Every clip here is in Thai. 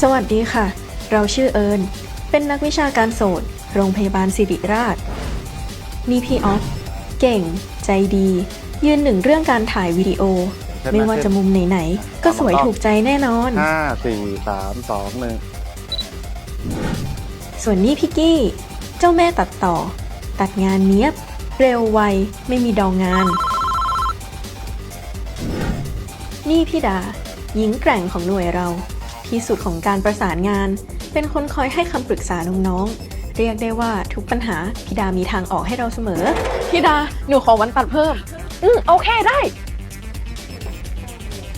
สวัสดีค่ะ เราชื่อเอิญ เป็นนักวิชาการโสตโรงพยาบาลสิริราช นี่พี่ออฟเก่ง ใจดี ยืนหนึ่งเรื่องการถ่ายวิดีโอใช่ไหมไม่ว่าจะมุมไหนๆ ก็สวยถูกใจแน่นอน ห้าสี่สามสองหนึ่งส่วนนี่พี่กี้ เจ้าแม่ตัดต่อ ตัดงานเนี้ยบ เร็วไว ไม่มีดองงาน นี่พี่ดา หญิงแกร่งของหน่วยเรา ที่สุดของการประสานงาน เป็นคนคอยให้คำปรึกษาน้องๆ เรียกได้ว่าทุกปัญหาพี่ดามีทางออกให้เราเสมอ พี่ดา หนูขอวันตัดเพิ่ม อืมโอเคได้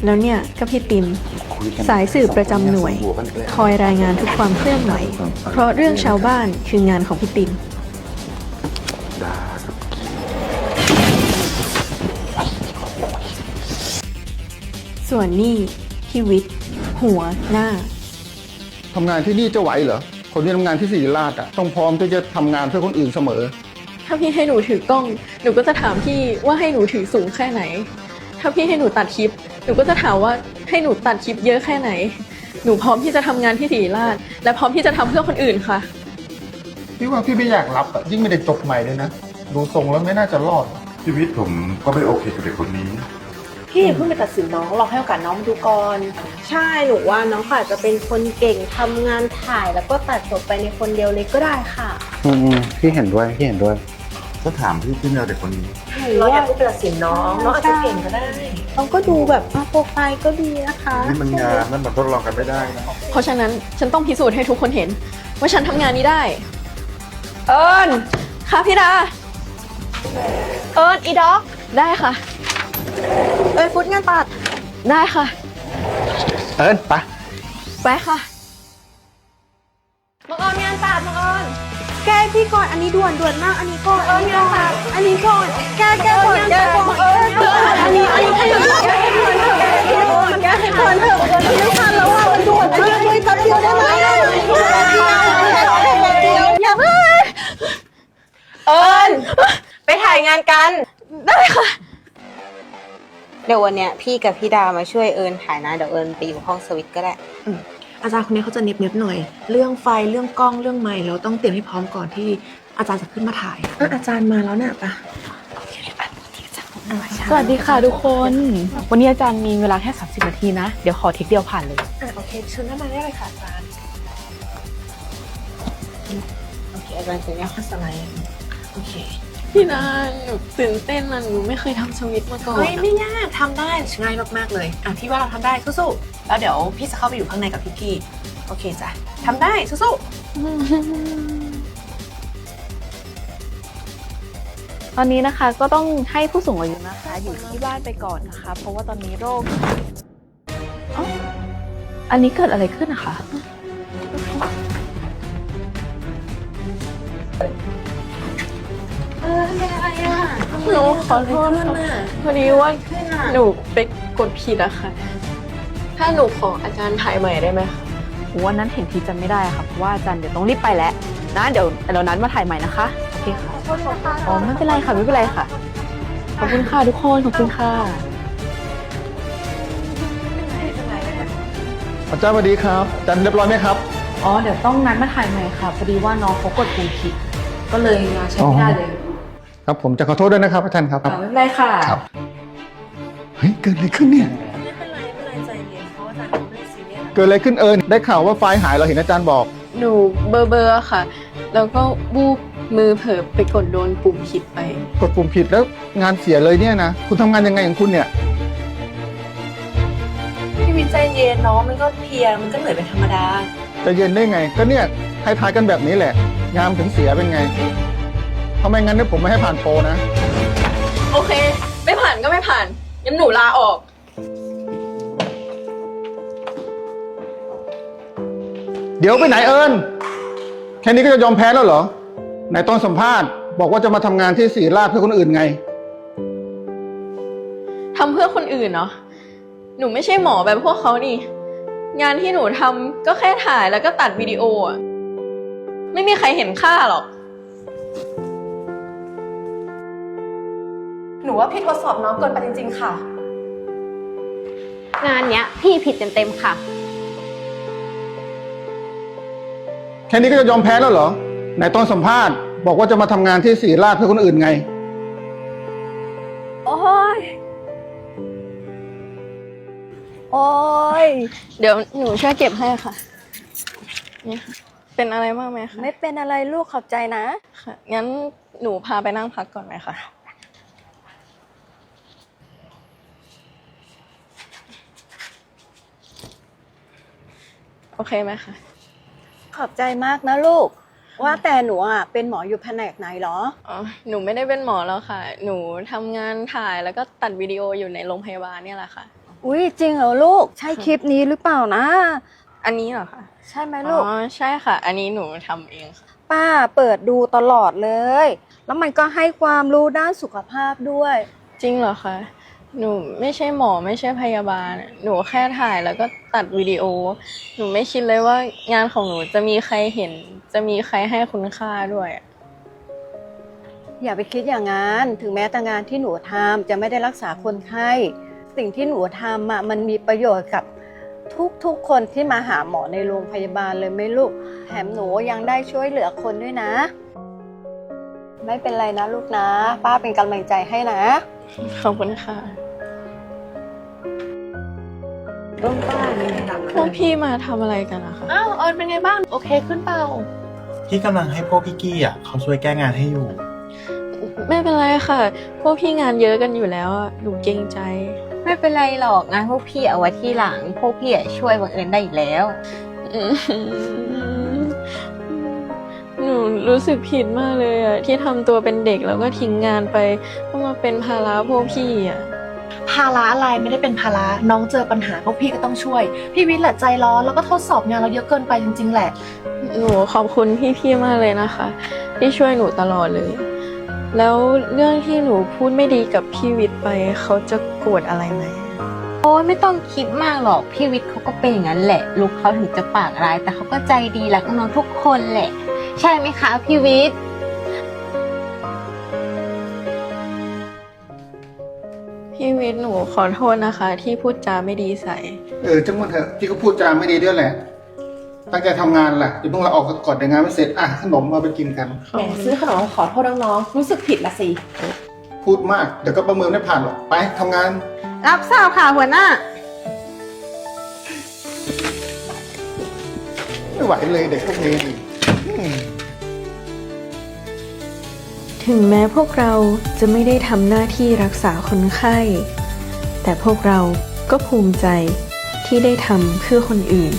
แล้วเนี่ยก็พี่ติม สายสืบประจำหน่วย คอยรายงานทุกความเคลื่อนไหว เพราะเรื่องชาวบ้านคืองานของพี่ติมดาครับส่วนนี่พี่วิทย์ หัวหน้า ทำงานที่นี่จะไหวเหรอ คนที่ทำงานที่ศิริราชอะต้องพร้อมที่จะทำงานเพื่อคนอื่นเสมอ ถ้าพี่ให้หนูถือกล้อง หนูก็จะถามพี่ว่าให้หนูถือสูงแค่ไหน ถ้าพี่ให้หนูตัดคลิป หนูก็จะถามว่าให้หนูตัดคลิปเยอะแค่ไหน หนูพร้อมที่จะทำงานที่ศรีราช และพร้อมที่จะทำเพื่อคนอื่นค่ะ พี่ว่าพี่ไม่อยากรับอะยิ่งไม่ได้จบใหม่เลยนะ ดูทรงแล้วไม่น่าจะรอด ชีวิตผมก็ไม่โอเคกับเด็กคนนี้ พี่อย่าเพิ่งไปตัดสินน้องลองให้โอกาสน้องดูก่อนใช่หนูว่าน้องเขาอาจจะเป็นคนเก่งทำงานถ่ายแล้วก็ตัดจบไปในคนเดียวเลยก็ได้ค่ะอืมพี่เห็นด้วยพี่เห็นด้วย ก็ถามพี่พี่แนวเด็กคนนี้เราอย่าเพิ่งไปตัดสินน้องน้องอาจจะเก่งก็ได้ น้องก็ดูแบบอะโปรไฟล์ก็ดีนะคะนี่มันงานนั่นมันทดลองกันไม่ได้นะ เพราะฉะนั้นฉันต้องพิสูจน์ให้ทุกคนเห็น ว่าฉันทำงานนี้ได้ เอิญค่ะพี่ดา เอิร์นอีด็อก ได้ค่ะ เอ้ยฟุตงานตัด ได้ค่ะ เอิญไป ไปค่ะมังออนงานตัดมังออน แกพี่ก่อน อันนี้ด่วนด่วนมาก อันนี้ก่อนเอิร์นงานตัดอันนี้ก่อน แกแกก่อนแกก่อนเอิร์นอันนี้อันนี้ให้ด่วนแกให้ด่วนเถอะแกให้ด่วนแกให้ด่วนเถอะไม่ทันแล้วอะมันด่วนมากเลยแป๊บเดียวได้ไหมอย่าเพิ่งเอิญไปถ่ายงานกัน ได้ค่ะ เดี๋ยววันเนี้ยพี่กับพี่ดามาช่วยเอิญถ่ายนะเดี๋ยวเอิญไปอยู่ห้องสวิตก็ได้ อาจารย์คนนี้เขาจะเน็บเน็บๆหน่อย เรื่องไฟเรื่องกล้องเรื่องไมค์เราต้องเตรียมให้พร้อมก่อนที่อาจารย์จะขึ้นมาถ่ายอะอาจารย์มาแล้วเนี่ยปะสวัสดีค่ะทุกคน วันนี้อาจารย์มีเวลาแค่ 30 นาทีนะ เดี๋ยวขอเทคเดียวผ่านเลย อะโอเคเชิญด้านมาได้เลยค่ะอาจารย์โอเคอาจารย์จะยักสไลด์โอเค พี่นาหนูตื่นเต้นนะหนูไม่เคยทำสวิตช์มาก่อนเฮ้ยอะไม่ยากทำได้ง่ายมากๆเลยอะพี่ว่าเราทำได้สู้ๆแล้วเดี๋ยวพี่จะเข้าไปอยู่ข้างในกับพี่ๆโอเคจ้ะทำได้สู้ๆตอนนี้นะคะก็ต้องให้ผู้สูงอายุนะคะ อยู่ที่บ้านไปก่อนนะคะ เพราะว่าตอนนี้โรคเอ้าอันนี้เกิดอะไรขึ้นนะคะ หนูขอโทษค่ะพอดีว่าหนูไปกดผิดอะค่ะ ถ้าหนูขออาจารย์ถ่ายใหม่ได้ไหมคะวันนั้นเห็นทีจำไม่ได้ค่ะเพราะว่าอาจารย์เดี๋ยวต้องรีบไปแล้วนะเดี๋ยวเดี๋ยวนั้นมาถ่ายใหม่นะคะโอเคค่ะอ๋อไม่เป็นไรค่ะไม่เป็นไรค่ะขอบคุณค่ะทุกคนขอบคุณค่ะอาจารย์สวัสดีครับอาจารย์เรียบร้อยไหมครับอ๋อเดี๋ยวต้องนัดมาถ่ายใหม่ค่ะพอดีว่าน้องเขากดปุ่มผิดก็เลยมาใช้ไม่ได้เลย ครับผมจะขอโทษด้วยนะครับอาจารย์ครับอ๋อไม่เป็นไรค่ะครับเฮ้ยเกิดอะไรขึ้นเนี่ย ไม่เป็นไรไม่เป็นไรใจเย็นเพราะอาจารย์เขาไม่ได้ซีเรียสเกิดอะไรขึ้นเอิญได้ข่าวว่าไฟล์หายเราเห็นอาจารย์บอก หนูเบอร์เบอร์ค่ะ แล้วก็บูบมือเผลอไปกดโดนปุ่มผิดไป กดปุ่มผิดแล้วงานเสียเลยเนี่ยนะคุณทำงานยังไงของคุณเนี่ย พี่วินใจเย็นเนาะมันก็เพลียมันก็เหนื่อยเป็นธรรมดา จะเย็นได้ไง ก็เนี่ยทายๆกันแบบนี้แหละ งามถึงเสียเป็นไง ทำไมงั้นเนี่ยผมไม่ให้ผ่านโปรนะ โอเค ไม่ผ่านก็ไม่ผ่านงั้นหนูลาออก เดี๋ยวไปไหนเอิญแค่นี้ก็จะยอมแพ้แล้วเหรอไหนตอนสัมภาษณ์บอกว่าจะมาทำงานที่สีราชเพื่อคนอื่นไง ทำเพื่อคนอื่นเนาะหนูไม่ใช่หมอแบบพวกเขานี่ งานที่หนูทำก็แค่ถ่ายแล้วก็ตัดวิดีโออะไม่มีใครเห็นค่าหรอก หนูว่าพี่ทดสอบน้องเกินไปจริง ๆ ค่ะ งานเนี้ยพี่ผิดเต็มๆค่ะ แค่นี้ก็จะยอมแพ้แล้วเหรอ ไหนตอนสัมภาษณ์ บอกว่าจะมาทำงานที่ศรีราชเพื่อคนอื่นไง โอ้ย โอ้ย เดี๋ยวหนูช่วยเก็บให้ค่ะนี่ค่ะ เป็นอะไรบ้างไหมคะไม่เป็นอะไรลูกขอบใจนะ ค่ะ งั้นหนูพาไปนั่งพักก่อนไหมคะ โอเคไหมคะ ขอบใจมากนะลูก ว่าแต่หนูอะเป็นหมออยู่แผนกไหนเหรอ อ๋อ หนูไม่ได้เป็นหมอแล้วค่ะ หนูทำงานถ่ายแล้วก็ตัดวิดีโออยู่ในโรงพยาบาลเนี่ยแหละค่ะ อุ้ยจริงเหรอลูก ใช่คลิปนี้หรือเปล่านะ อันนี้เหรอคะ ใช่ไหมอ๋ลูกอใช่ค่ะ อันนี้หนูทำเองค่ะ ป้าเปิดดูตลอดเลย แล้วมันก็ให้ความรู้ด้านสุขภาพด้วย จริงเหรอคะ หนูไม่ใช่หมอไม่ใช่พยาบาล หนูแค่ถ่ายแล้วก็ตัดวิดีโอ หนูไม่คิดเลยว่างานของหนูจะมีใครเห็น จะมีใครให้คุณค่าด้วย อย่าไปคิดอย่างนั้น ถึงแม้แต่งานที่หนูทำจะไม่ได้รักษาคนไข้ สิ่งที่หนูทำอะมันมีประโยชน์กับทุกๆคนที่มาหาหมอในโรงพยาบาลเลยไหม่ลูก แถมหนูยังได้ช่วยเหลือคนด้วยนะ ไม่เป็นไรนะลูกนะ ป้าเป็นกำลังใจให้นะ ขอบคุณค่ะ ต้นป้าเนี่ยพวกพี่มาทำอะไรกันอะคะอ้าวเอิญเป็นไงบ้าง โอเคขึ้นเปล่าที่กำลังให้พวกพี่กี้อะเขาช่วยแก้งานให้อยู่ ไม่เป็นไรค่ะ พวกพี่งานเยอะกันอยู่แล้วอะหนูเกรงใจ ไม่เป็นไรหรอกงานพวกพี่เอาไว้ที่หลัง พวกพี่อะช่วยบังเอิญได้อยู่แล้วอืมหนูรู้สึกผิดมากเลยอะที่ทำตัวเป็นเด็กแล้วก็ทิ้งงานไปเพื่อมาเป็นภาระพวกพี่อะ ภาระอะไรไม่ได้เป็นภาระน้องเจอปัญหาพวกพี่ก็ต้องช่วย พี่วิทย์แหละใจร้อนแล้วก็ทดสอบงานเราเยอะเกินไปจริง ๆ แหละ หนูขอบคุณพี่ๆมากเลยนะคะ ที่ช่วยหนูตลอดเลย แล้วเรื่องที่หนูพูดไม่ดีกับพี่วิทย์ไปเขาจะโกรธอะไรไหมโอ้ยไม่ต้องคิดมากหรอกพี่วิทย์เขาก็เป็นอย่างนั้นแหละ ลูกเขาถึงจะปากร้าย แต่เขาก็ใจดีรักน้องทุกคนแหละ ใช่ไหมคะพี่วิทย์ พี่วิทย์หนูขอโทษนะคะ ที่พูดจาไม่ดีใส่ เออจังมันเถอะพี่ก็พูดจาไม่ดีด้วยแหละ ตั้งใจทำงานแหละอย่าเพิ่งลาออกก่อนเดี๋ยวงานไม่เสร็จอะขนมมาไปกินกัน แหมซื้อขนมขอโทษน้องๆรู้สึกผิดละสิ พูดมากเดี๋ยวก็ประเมินไม่ผ่านหรอกไปทำงาน รับทราบค่ะหัวหน้า ไม่ไหวเลยเด็กพวกนี้ ถึงแม้พวกเราจะไม่ได้ทำหน้าที่รักษาคนไข้ แต่พวกเราก็ภูมิใจที่ได้ทำเพื่อคนอื่น